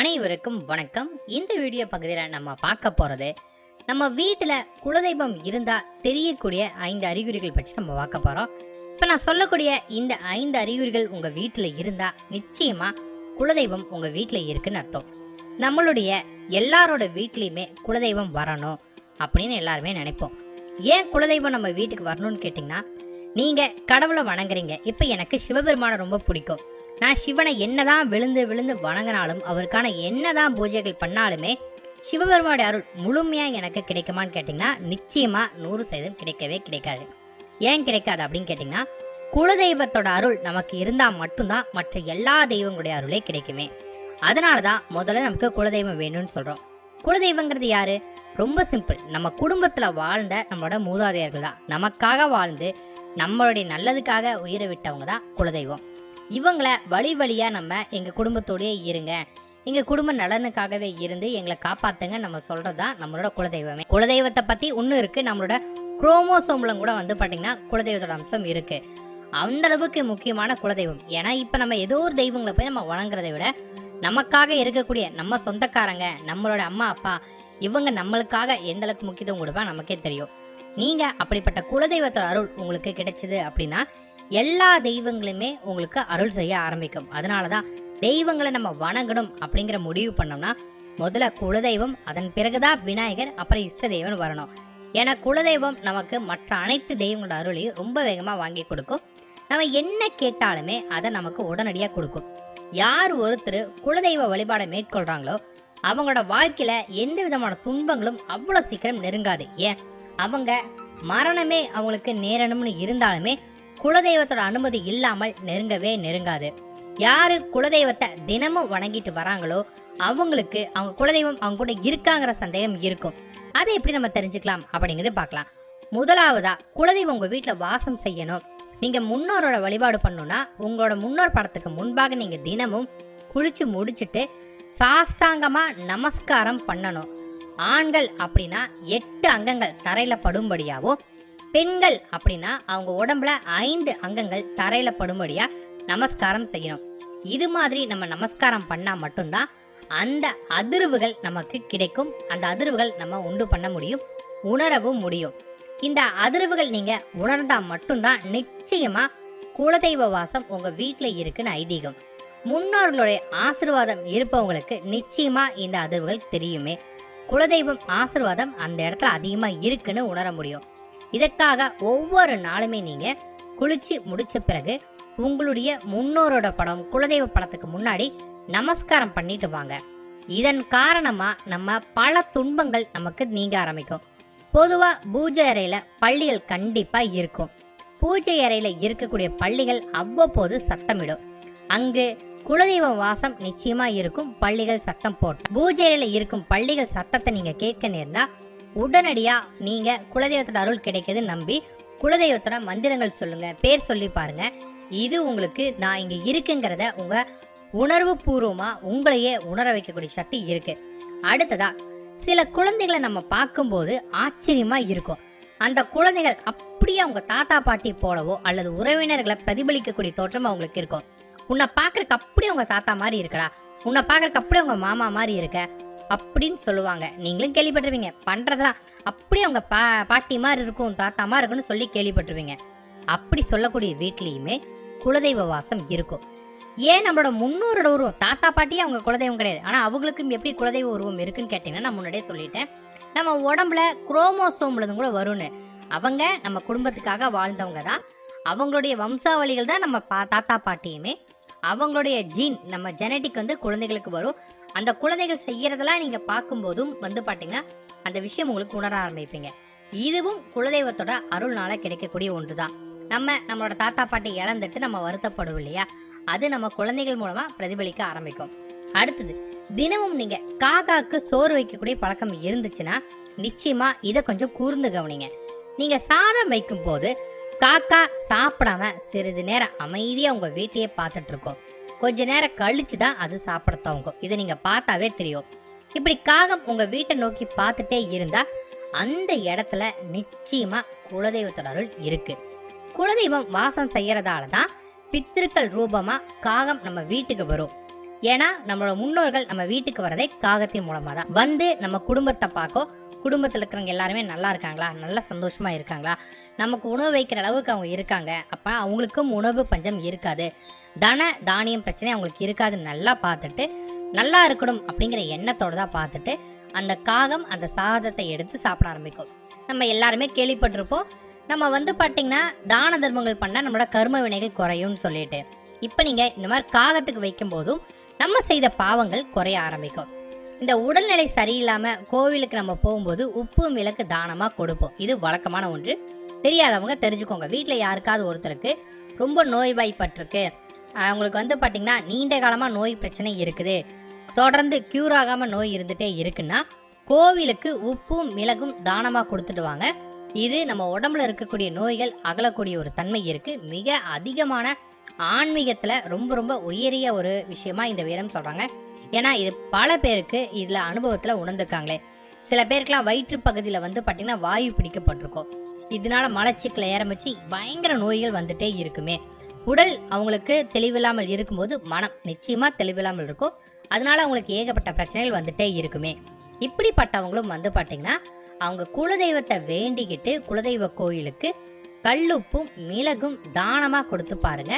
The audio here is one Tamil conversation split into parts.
அனைவருக்கும் வணக்கம். இந்த வீடியோ பகுதியில் நம்ம பார்க்க போகிறது நம்ம வீட்டில் குலதெய்வம் இருந்தால் தெரியக்கூடிய ஐந்து அறிகுறிகள் பற்றி நம்ம பார்க்க போகிறோம் இப்போ நான் சொல்லக்கூடிய இந்த ஐந்து அறிகுறிகள் உங்கள் வீட்டில் இருந்தால் நிச்சயமாக குலதெய்வம் உங்கள் வீட்டில் இருக்குன்னு அர்த்தம். நம்மளுடைய எல்லாரோட வீட்லேயுமே குலதெய்வம் வரணும் அப்படின்னு எல்லாருமே நினைப்போம். ஏன் குலதெய்வம் நம்ம வீட்டுக்கு வரணும்னு கேட்டிங்கன்னா நீங்கள் கடவுளை வணங்குறீங்க. இப்போ எனக்கு சிவபெருமானை ரொம்ப பிடிக்கும். நான் சிவனை என்னதான் விழுந்து விழுந்து வணங்கினாலும் அவருக்கான என்னதான் பூஜைகள் பண்ணாலுமே சிவபெருமானுடைய அருள் முழுமையாக எனக்கு கிடைக்குமான்னு கேட்டிங்கன்னா நிச்சயமாக நூறு சதவீதம் கிடைக்கவே கிடைக்காது. ஏன் கிடைக்காது அப்படின்னு கேட்டிங்கன்னா குலதெய்வத்தோட அருள் நமக்கு இருந்தால் மட்டும்தான் மற்ற எல்லா தெய்வங்களுடைய அருளே கிடைக்குமே. அதனால தான் முதல்ல நமக்கு குலதெய்வம் வேணும்னு சொல்கிறோம் குலதெய்வங்கிறது யாரு? ரொம்ப சிம்பிள் நம்ம குடும்பத்தில் வாழ்ந்த நம்மளோட மூதாதையர்கள் தான் நமக்காக வாழ்ந்து நம்மளுடைய நல்லதுக்காக உயிரை விட்டவங்க தான் குலதெய்வம். இவங்கள வழி வழியா நம்ம எங்க குடும்பத்தோடையே இருங்க. எங்க குடும்ப நலனுக்காகவே இருந்து எங்களை காப்பாத்துங்க. நம்ம சொல்றதுதான் நம்மளோட குலதெய்வமே. குலதெய்வத்தை பத்தி ஒண்ணு இருக்கு. நம்மளோட குரோமோசோம்ல கூட வந்து பாத்தீங்கன்னா குலதெய்வத்தோட அம்சம் இருக்கு. அந்த அளவுக்கு முக்கியமான குலதெய்வம். ஏன்னா இப்ப நம்ம ஏதோ ஒரு தெய்வங்களை போய் நம்ம வணங்குறதை விட நமக்காக இருக்கக்கூடிய நம்ம சொந்தக்காரங்க நம்மளோட அம்மா அப்பா இவங்க நம்மளுக்காக எந்த அளவுக்கு முக்கியத்துவம் கொடுப்பா நமக்கே தெரியும். நீங்க அப்படிப்பட்ட குலதெய்வத்தோட அருள் உங்களுக்கு கிடைச்சது அப்படின்னா எல்லா தெய்வங்களுமே உங்களுக்கு அருள் செய்ய ஆரம்பிக்கும். அதனால தான் தெய்வங்களை நம்ம வணங்கணும் அப்படிங்கிற முடிவு பண்ணோம்னா முதல்ல குலதெய்வம் அதன் பிறகுதான் விநாயகர் அப்புறம் இஷ்ட தெய்வம் வரணும். ஏன்னா குலதெய்வம் நமக்கு மற்ற அனைத்து தெய்வங்களோட அருளையும் ரொம்ப வேகமாக வாங்கி கொடுக்கும். நம்ம என்ன கேட்டாலுமே அதை நமக்கு உடனடியாக கொடுக்கும். யார் ஒருத்தர் குலதெய்வ வழிபாடை மேற்கொள்கிறாங்களோ அவங்களோட வாழ்க்கையில எந்த விதமான துன்பங்களும் அவ்வளோ சீக்கிரம் நெருங்காது. ஏன்? அவங்க மரணமே அவங்களுக்கு நேரணும்னு இருந்தாலுமே குலதெய்வத்தோட அனுமதி இல்லாமல் நெருங்கவே நெருங்காது. யாரு குலதெய்வத்தை தினமும் வணங்கிட்டு வராங்களோ அவங்களுக்கு அவங்க குலதெய்வம் அவங்க கூட இருக்காங்கிற சந்தேகம் இருக்கும். அதை எப்படி நம்ம தெரிஞ்சுக்கலாம் அப்படிங்கறது பார்க்கலாம். முதலாவதா குலதெய்வம் உங்க வீட்டில் வாசம் செய்யணும். நீங்க முன்னோரோட வழிபாடு பண்ணணும்னா உங்களோட முன்னோர் படத்துக்கு முன்பாக நீங்க தினமும் குளிச்சு முடிச்சுட்டு சாஷ்டாங்கமா நமஸ்காரம் பண்ணணும். ஆண்கள் அப்படின்னா எட்டு அங்கங்கள் தரையில படும்படியாவும் பெண்கள் அப்படின்னா அவங்க உடம்புல ஐந்து அங்கங்கள் தரையில படும்படியா நமஸ்காரம் செய்யணும். இது மாதிரி நம்ம நமஸ்காரம் பண்ணா மட்டும்தான் அந்த அதிர்வுகள் நமக்கு கிடைக்கும். அந்த அதிர்வுகள் நம்ம உண்டு பண்ண முடியும் உணரவும் முடியும். இந்த அதிர்வுகள் நீங்க உணர்ந்தா மட்டும்தான் நிச்சயமா குலதெய்வ வாசம் உங்க வீட்டில் இருக்குன்னு ஐதீகம். முன்னோர்களுடைய ஆசிர்வாதம் இருப்பவங்களுக்கு நிச்சயமா இந்த அதிர்வுகள் தெரியுமே. குலதெய்வம் ஆசிர்வாதம் அந்த இடத்துல அதிகமா இருக்குன்னு உணர முடியும். இதற்காக ஒவ்வொரு நாளுமே நீங்க குளிச்சு முடிச்ச பிறகு உங்களுடைய முன்னோரோட படம் குலதெய்வ படத்துக்கு முன்னாடி நமஸ்காரம் பண்ணிட்டு வாங்க. இதன் காரணமா நம்ம பல துன்பங்கள் நமக்கு நீங்க ஆரம்பிக்கும். பொதுவா பூஜை அறையில பள்ளிகள் கண்டிப்பா இருக்கும். பூஜை அறையில இருக்கக்கூடிய பள்ளிகள் அவ்வப்போது சத்தமிடும். அங்கு குலதெய்வ வாசம் நிச்சயமா இருக்கும் பள்ளிகள் சத்தம் போட்டு பூஜை அறையில இருக்கும் பள்ளிகள் சத்தத்தை நீங்க கேட்க நேர்ந்தா உடனடியா நீங்க குலதெய்வத்தோட அருள் கிடைக்குது நம்பி குலதெய்வத்தோட மந்திரங்கள் சொல்லுங்க பேர் சொல்லி பாருங்க. இது உங்களுக்கு நான் இங்க இருக்குங்கிறத உங்க உணர்வு பூர்வமா உங்களையே உணர வைக்கக்கூடிய சக்தி இருக்கு. அடுத்ததா சில குழந்தைகளை நம்ம பார்க்கும்போது ஆச்சரியமா இருக்கும். அந்த குழந்தைகள் அப்படியே அவங்க தாத்தா பாட்டி போலவோ அல்லது உறவினர்களை பிரதிபலிக்கக்கூடிய தோற்றம் அவங்களுக்கு இருக்கும். உன்னை பார்க்கறக்கு அப்படியே உங்க தாத்தா மாதிரி இருக்கடா. உன்னை பார்க்கறக்கு அப்படியே உங்க மாமா மாதிரி இருக்க. அப்படின்னு சொல்லுவாங்க. நீங்களும் கேள்விப்பட்டிருவீங்க பண்ணுறதா அப்படியே அவங்க பா பாட்டி மாதிரி இருக்கும் தாத்தா மாதிரி இருக்குன்னு சொல்லி கேள்விப்பட்டிருவீங்க அப்படி சொல்லக்கூடிய வீட்லேயுமே குலதெய்வ வாசம் இருக்கும். ஏன் நம்மளோட முன்னோரோட உருவம்? தாத்தா பாட்டியே அவங்க குலதெய்வம் கிடையாது. ஆனால் அவங்களுக்கும் எப்படி குலதெய்வ உருவம் இருக்குன்னு கேட்டிங்கன்னா நான் முன்னாடியே சொல்லிட்டேன். நம்ம உடம்புல குரோமோசோம்லதும் கூட வரும்னு. அவங்க நம்ம குடும்பத்துக்காக வாழ்ந்தவங்க தான். அவங்களுடைய வம்சாவளிகள் தான் நம்ம பா தாத்தா பாட்டியுமே அவங்களுடைய ஜீன் நம்ம ஜெனட்டிக் வந்து குழந்தைகளுக்கு வரும். அந்த குழந்தைகள் செய்யறதெல்லாம் நீங்க பார்க்கும்போதும் வந்து பாத்தீங்கன்னா அந்த விஷயம் உங்களுக்கு உணர ஆரம்பிப்பீங்க. இதுவும் குலதெய்வத்தோட அருள்னால கிடைக்கக்கூடிய ஒன்று தான் நம்ம நம்மளோட தாத்தா பாட்டி இழந்துட்டு நம்ம வருத்தப்படும் இல்லையா? அது நம்ம குழந்தைகள் மூலமா பிரதிபலிக்க ஆரம்பிக்கும். அடுத்தது தினமும் நீங்க காக்காக்கு சோறு வைக்கக்கூடிய பழக்கம் இருந்துச்சுன்னா நிச்சயமா இதை கொஞ்சம் கூர்ந்து கவனிங்க. நீங்க சாதம் வைக்கும் போது காக்கா சாப்பிடாம சிறிது நேரம் அமைதியா உங்க வீட்டையே பார்த்துட்டு இருக்கும். கொஞ்ச நேரம் கழிச்சு தான் அது சாப்பிட துவங்கும். இதை நீங்க பார்த்தாவே தெரியும். இப்படி காகம் உங்க வீட்டை நோக்கி பார்த்துட்டே இருந்தா அந்த இடத்துல நிச்சயமா குலதெய்வத்தோட அருள் இருக்கு. குலதெய்வம் வாசம் செய்யறதால தான் பித்திருக்கள் ரூபமா காகம் நம்ம வீட்டுக்கு வரும். ஏன்னா நம்மளோட முன்னோர்கள் நம்ம வீட்டுக்கு வரதே காகத்தின் மூலமா தான் வந்து நம்ம குடும்பத்தை பார்க்கும். குடும்பத்தில் இருக்கிறவங்க எல்லாருமே நல்லா இருக்காங்களா? நல்லா சந்தோஷமா இருக்காங்களா? நமக்கு உணவு வைக்கிற அளவுக்கு அவங்க இருக்காங்க. அப்போ அவங்களுக்கும் உணவு பஞ்சம் இருக்காது. தன தானியம் பிரச்சனை அவங்களுக்கு இருக்காது. நல்லா பார்த்துட்டு நல்லா இருக்கணும் அப்படிங்கிற எண்ணத்தோடு தான் பார்த்துட்டு அந்த காகம் அந்த சாதத்தை எடுத்து சாப்பிட ஆரம்பிக்கும். நம்ம எல்லாருமே கேள்விப்பட்டிருப்போம். நம்ம வந்து பார்த்தீங்கன்னா தான தர்மங்கள் பண்ணால் நம்மளோட கர்ம வினைகள் குறையும்னு சொல்லிட்டு. இப்போ நீங்கள் இந்த மாதிரி காகத்துக்கு வைக்கும் போதும் நம்ம செய்த பாவங்கள் குறைய ஆரம்பிக்கும். இந்த உடல்நிலை சரியில்லாமல் கோவிலுக்கு நம்ம போகும்போது உப்பு விளக்கு தானமாக கொடுப்போம். இது வழக்கமான ஒன்று. தெரியாதவங்க தெரிஞ்சுக்கோங்க. வீட்டில் யாருக்காவது ஒருத்தருக்கு ரொம்ப நோய்வாய்ப்பட்டிருக்கு. அவங்களுக்கு வந்து பார்த்தீங்கன்னா நீண்ட காலமாக நோய் பிரச்சனை இருக்குது. தொடர்ந்து க்யூர் ஆகாமல் நோய் இருந்துகிட்டே இருக்குன்னா கோவிலுக்கு உப்பும் மிளகும் தானமாக கொடுத்துட்டு வாங்க. இது நம்ம உடம்புல இருக்கக்கூடிய நோய்கள் அகலக்கூடிய ஒரு தன்மை இருக்குது மிக அதிகமான ஆன்மீகத்தில் ரொம்ப ரொம்ப உயரிய ஒரு விஷயமா இந்த வீரம் சொல்கிறாங்க ஏன்னா இது பல பேருக்கு இதில் அனுபவத்தில் உணர்ந்துருக்காங்களே. சில பேருக்குலாம் வயிற்று பகுதியில் வந்து பார்த்திங்கன்னா வாயு பிடிக்கப்பட்டிருக்கும். இதனால மலச்சிக்கலை ஆரம்பித்து பயங்கர நோய்கள் வந்துட்டே இருக்குமே. உடல் அவங்களுக்கு தெளிவில்லாமல் இருக்கும்போது மனம் நிச்சயமாக தெளிவில்லாமல் இருக்கும். அதனால அவங்களுக்கு ஏகப்பட்ட பிரச்சனைகள் வந்துட்டே இருக்குமே. இப்படிப்பட்டவங்களும் வந்து பார்த்தீங்கன்னா அவங்க குலதெய்வத்தை வேண்டிக்கிட்டு குலதெய்வ கோயிலுக்கு கல்லுப்பும் மிளகும் தானமாக கொடுத்து பாருங்க.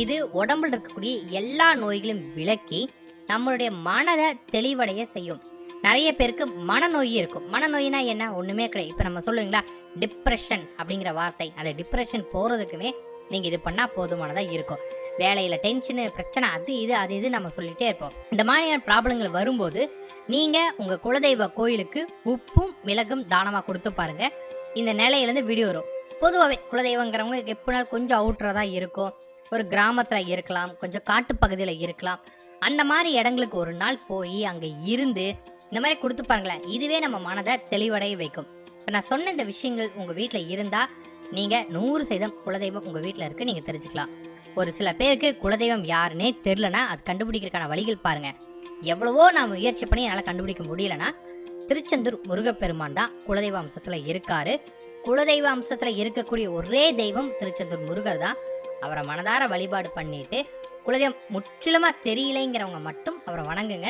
இது உடம்புல இருக்கக்கூடிய எல்லா நோய்களையும் விலக்கி நம்மளுடைய மனதை தெளிவடைய செய்யும். நிறைய பேருக்கு மனநோய் இருக்கும். மனநோயினா என்ன? ஒண்ணுமே கிடையாது. இப்போ நம்ம சொல்லுவீங்களா? டிப்ரெஷன் அப்படிங்கிற வார்த்தை. அந்த டிப்ரெஷன் போறதுக்குமே நீங்க இது பண்ணா போதுமானதா இருக்கும். வேலையில டென்ஷனு பிரச்சனை அது இது அது இது நம்ம சொல்லிட்டே இருப்போம். இந்த மாதிரியான ப்ராப்ளங்கள் வரும்போது நீங்க உங்க குலதெய்வ கோயிலுக்கு உப்பும் மிளகும் தானமா கொடுத்து பாருங்க. இந்த நிலையிலேருந்து வீடியோ வரும் பொதுவாகவே குலதெய்வங்கிறவங்க எப்படினாலும் கொஞ்சம் அவுட்ரா இருக்கும். ஒரு கிராமத்தில் இருக்கலாம். கொஞ்சம் காட்டுப்பகுதியில இருக்கலாம். அந்த மாதிரி இடங்களுக்கு ஒரு நாள் போய் அங்கே இருந்து இந்த மாதிரி கொடுத்து பாருங்களேன். இதுவே நம்ம மனதை தெளிவடைய வைக்கும். இப்போ நான் சொன்ன இந்த விஷயங்கள் உங்கள் வீட்டில் இருந்தால் நீங்கள் நூறு சதம் குலதெய்வம் உங்கள் வீட்டில் இருக்கு நீங்கள் தெரிஞ்சுக்கலாம். ஒரு சில பேருக்கு குலதெய்வம் யாருன்னே தெரிலனா அது கண்டுபிடிக்கிறதுக்கான வழிகள் பாருங்க. எவ்வளவோ நான் முயற்சி பண்ணி என்னால் கண்டுபிடிக்க முடியலனா திருச்செந்தூர் முருகப்பெருமான் தான் குலதெய்வ அம்சத்தில் இருக்காரு. குலதெய்வ அம்சத்தில் இருக்கக்கூடிய ஒரே தெய்வம் திருச்செந்தூர் முருகர் தான். அவரை மனதார வழிபாடு பண்ணிட்டு குலதெய்வம் முற்றிலுமா தெரியலைங்கிறவங்க மட்டும் அவரை வணங்குங்க.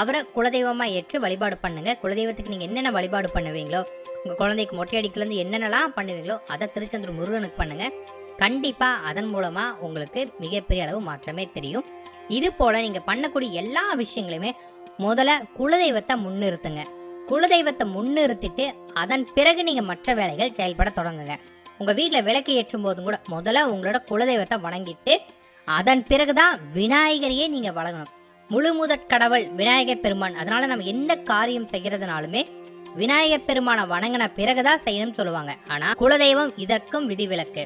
அவரை குலதெய்வமா ஏற்று வழிபாடு பண்ணுங்க. குலதெய்வத்துக்கு நீங்க என்னென்ன வழிபாடு பண்ணுவீங்களோ உங்க குழந்தைக்கு மொட்டை அடிக்கலேருந்து என்னென்னலாம் பண்ணுவீங்களோ அதை திருச்செந்தூர் முருகனுக்கு பண்ணுங்க. கண்டிப்பா அதன் மூலமா உங்களுக்கு மிகப்பெரிய அளவு மாற்றமே தெரியும். இது போல நீங்க பண்ணக்கூடிய எல்லா விஷயங்களையுமே முதல்ல குலதெய்வத்தை முன்னிறுத்துங்க. குலதெய்வத்தை முன்னிறுத்திட்டு அதன் பிறகு நீங்க மற்ற வேலைகள் செயல்பட தொடங்குங்க. உங்க வீட்டில் விளக்கு ஏற்றும் போதும் கூட முதல்ல உங்களோட குலதெய்வத்தை வணங்கிட்டு அதன் பிறகுதான் விநாயகரையே நீங்க வழங்கணும். முழு முதற் கடவுள் விநாயகர் பெருமான். அதனால நம்ம எந்த காரியம் செய்கிறதுனாலுமே விநாயகர் பெருமானை வணங்கின பிறகுதான் செய்யணும்னு சொல்லுவாங்க. ஆனா குலதெய்வம் இதற்கும் விதிவிலக்கு.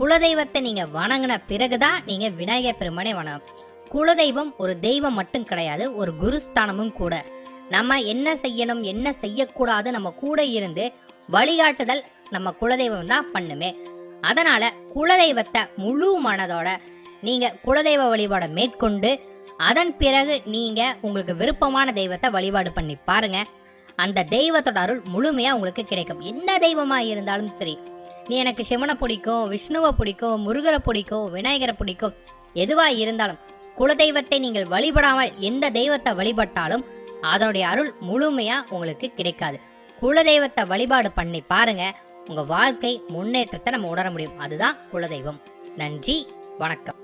குலதெய்வத்தை நீங்க வணங்கின பிறகுதான் நீங்க விநாயகர் பெருமானை வணங்கணும். குலதெய்வம் ஒரு தெய்வம் மட்டும் கிடையாது ஒரு குருஸ்தானமும் கூட. நம்ம என்ன செய்யணும் என்ன செய்யக்கூடாது நம்ம கூட இருந்து வழிகாட்டுதல் நம்ம குலதெய்வம் தான் பண்ணுமே. அதனால குலதெய்வத்தை முழு மனதோட நீங்க குலதெய்வ வழிபாடை மேற்கொண்டு அதன் பிறகு நீங்க உங்களுக்கு விருப்பமான தெய்வத்தை வழிபாடு பண்ணி பாருங்க. அந்த தெய்வத்தோட அருள் முழுமையா உங்களுக்கு கிடைக்கும். எந்த தெய்வமா இருந்தாலும் சரி நீ எனக்கு சிவனை பிடிக்கும் விஷ்ணுவை பிடிக்கும் முருகரை பிடிக்கும் விநாயகரை பிடிக்கும் எதுவா இருந்தாலும் குலதெய்வத்தை நீங்கள் வழிபடாமல் எந்த தெய்வத்தை வழிபட்டாலும் அதனுடைய அருள் முழுமையா உங்களுக்கு கிடைக்காது. குலதெய்வத்தை வழிபாடு பண்ணி பாருங்க. உங்க வாழ்க்கை முன்னேற்றத்தை நம்ம உணர முடியும். அதுதான் குலதெய்வம். நன்றி வணக்கம்.